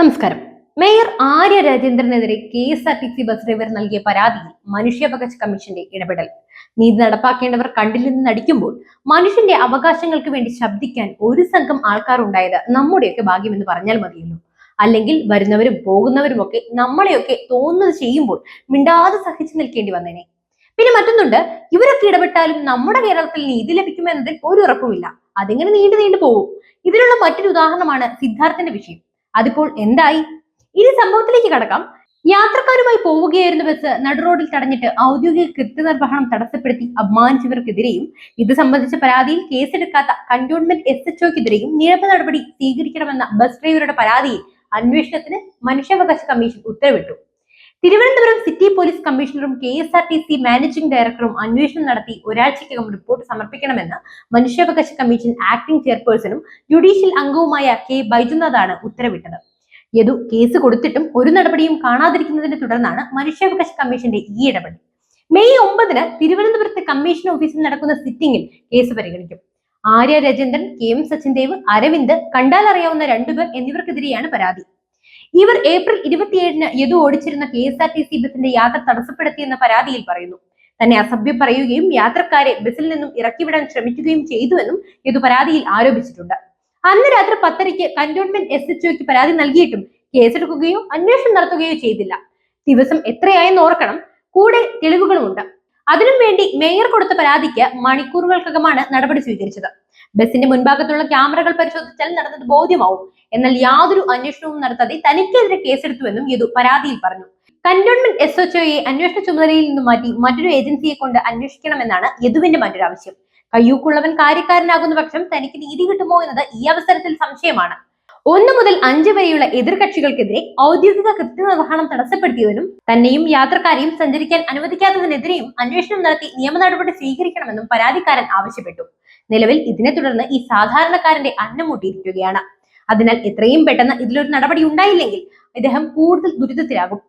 നമസ്കാരം. Mayor Arya രാജേന്ദ്രനെതിരെ K S R T C bus driver നൽകിയ പരാതിയിൽ മനുഷ്യാവകാശ കമ്മീഷന്റെ ഇടപെടൽ. നീതി നടപ്പാക്കേണ്ടവർ നിന്ന് നടിക്കുമ്പോൾ മനുഷ്യന്റെ അവകാശങ്ങൾക്ക് വേണ്ടി ശബ്ദിക്കാൻ ഒരു സംഘം ആൾക്കാർ ഉണ്ടായത് നമ്മുടെയൊക്കെ ഭാഗ്യമെന്ന് പറഞ്ഞാൽ മതിയല്ലോ. അല്ലെങ്കിൽ വരുന്നവരും പോകുന്നവരും ഒക്കെ നമ്മളെയൊക്കെ തോന്നുന്നത് ചെയ്യുമ്പോൾ മിണ്ടാതെ സഹിച്ചു നിൽക്കേണ്ടി വന്നേനെ. പിന്നെ മറ്റൊന്നുണ്ട്. ഇവരൊക്കെ ഇടപെട്ടാലും നമ്മുടെ കേരളത്തിൽ നീതി ലഭിക്കുമെന്നതിൽ ഒരു ഉറപ്പുമില്ല. അതിങ്ങനെ നീണ്ടു നീണ്ടു പോകും? ഇതിനുള്ള മറ്റൊരു ഉദാഹരണമാണ് സിദ്ധാർത്ഥന്റെ വിഷയം. അതിപ്പോൾ എന്തായി? ഇനി സംഭവത്തിലേക്ക് കടക്കാം. യാത്രക്കാരുമായി പോവുകയായിരുന്ന ബസ് നടുറോഡിൽ തടഞ്ഞിട്ട് ഔദ്യോഗിക കൃത്യനിർവഹണം തടസ്സപ്പെടുത്തി അപമാനിച്ചവർക്കെതിരെയും ഇത് സംബന്ധിച്ച പരാതിയിൽ കേസെടുക്കാത്ത കന്റോൺമെന്റ് എസ് എച്ച് ഒക്കെതിരെയും നിയമ നടപടി സ്വീകരിക്കണമെന്ന ബസ് ഡ്രൈവറുടെ പരാതിയിൽ അന്വേഷണത്തിന് മനുഷ്യാവകാശ കമ്മീഷൻ ഉത്തരവിട്ടു. Thiruvananthapuram city police കമ്മീഷണറും K S R T C managing ഡയറക്ടറും അന്വേഷണം നടത്തി ഒരാഴ്ചയ്ക്കകം റിപ്പോർട്ട് സമർപ്പിക്കണമെന്ന് മനുഷ്യാവകാശ കമ്മീഷൻ ആക്ടിംഗ് ചെയർപേഴ്സണും ജുഡീഷ്യൽ അംഗവുമായ കെ ബൈജുനാഥാണ് ഉത്തരവിട്ടത്. യദു കേസ് കൊടുത്തിട്ടും ഒരു നടപടിയും കാണാതിരിക്കുന്നതിനെ തുടർന്നാണ് മനുഷ്യാവകാശ കമ്മീഷന്റെ ഈ ഇടപെടൽ. മെയ് ഒമ്പതിന് തിരുവനന്തപുരത്തെ കമ്മീഷൻ ഓഫീസിൽ നടക്കുന്ന സിറ്റിംഗിൽ കേസ് പരിഗണിക്കും. ആര്യ രജേന്ദ്രൻ കെ എം സച്ചിൻ ദേവ് അരവിന്ദ് കണ്ടാലറിയാവുന്ന രണ്ടുപേർ എന്നിവർക്കെതിരെയാണ് പരാതി. ഇവർ ഏപ്രിൽ ഇരുപത്തിയേഴിന് യദു ഓടിച്ചിരുന്ന K S R T C ബസിന്റെ യാത്ര തടസ്സപ്പെടുത്തിയെന്ന പരാതിയിൽ പറയുന്നു. തന്നെ അസഭ്യം പറയുകയും യാത്രക്കാരെ ബസിൽ നിന്നും ഇറക്കിവിടാൻ ശ്രമിക്കുകയും ചെയ്തുവെന്നും യദു പരാതിയിൽ ആരോപിച്ചിട്ടുണ്ട്. അന്ന് രാത്രി പത്തരയ്ക്ക് കന്റോൺമെന്റ് എസ് എച്ച് ഒക്ക് പരാതി നൽകിയിട്ടും കേസെടുക്കുകയോ അന്വേഷണം നടത്തുകയോ ചെയ്തില്ല. ദിവസം എത്രയായെന്ന് ഓർക്കണം. കൂടെ തെളിവുകളുമുണ്ട്. അതിനും വേണ്ടി മേയർ കൊടുത്ത പരാതിക്ക് മണിക്കൂറുകൾക്കകമാണ് നടപടി സ്വീകരിച്ചത്. ബസിന്റെ മുൻഭാഗത്തുള്ള ക്യാമറകൾ പരിശോധിച്ചാൽ നടന്നത് ബോധ്യമാവും. എന്നാൽ യാതൊരു അന്വേഷണവും നടത്താതെ തനിക്കെതിരെ കേസെടുത്തുവെന്നും യദു പരാതിയിൽ പറഞ്ഞു. കന്റോൺമെന്റ് എസ് എച്ച് ഒയെ അന്വേഷണ ചുമതലയിൽ നിന്ന് മാറ്റി മറ്റൊരു ഏജൻസിയെ കൊണ്ട് അന്വേഷിക്കണമെന്നാണ് യദുവിന്റെ മറ്റൊരു ആവശ്യം കയ്യൂക്കുള്ളവൻ കാര്യക്കാരനാകുന്ന പക്ഷം തനിക്ക് നീതി കിട്ടുമോ എന്നത് ഈ അവസരത്തിൽ സംശയമാണ്. ഒന്ന് മുതൽ അഞ്ച് വരെയുള്ള എതിർകക്ഷികൾക്കെതിരെ ഔദ്യോഗിക കൃത്യനിർവഹണം തടസ്സപ്പെടുത്തിയതിനും തന്നെയും യാത്രക്കാരെയും സഞ്ചരിക്കാൻ അനുവദിക്കാത്തതിനെതിരെയും അന്വേഷണം നടത്തി നിയമ നടപടി സ്വീകരിക്കണമെന്നും പരാതിക്കാരൻ ആവശ്യപ്പെട്ടു. നിലവിൽ ഇതിനെ തുടർന്ന് ഈ സാധാരണക്കാരന്റെ അന്നം മുട്ടിയിരിക്കുകയാണ്. അതിനാൽ എത്രയും പെട്ടെന്ന് ഇതിലൊരു നടപടി ഉണ്ടായില്ലെങ്കിൽ ഇദ്ദേഹം കൂടുതൽ ദുരിതത്തിലാകും.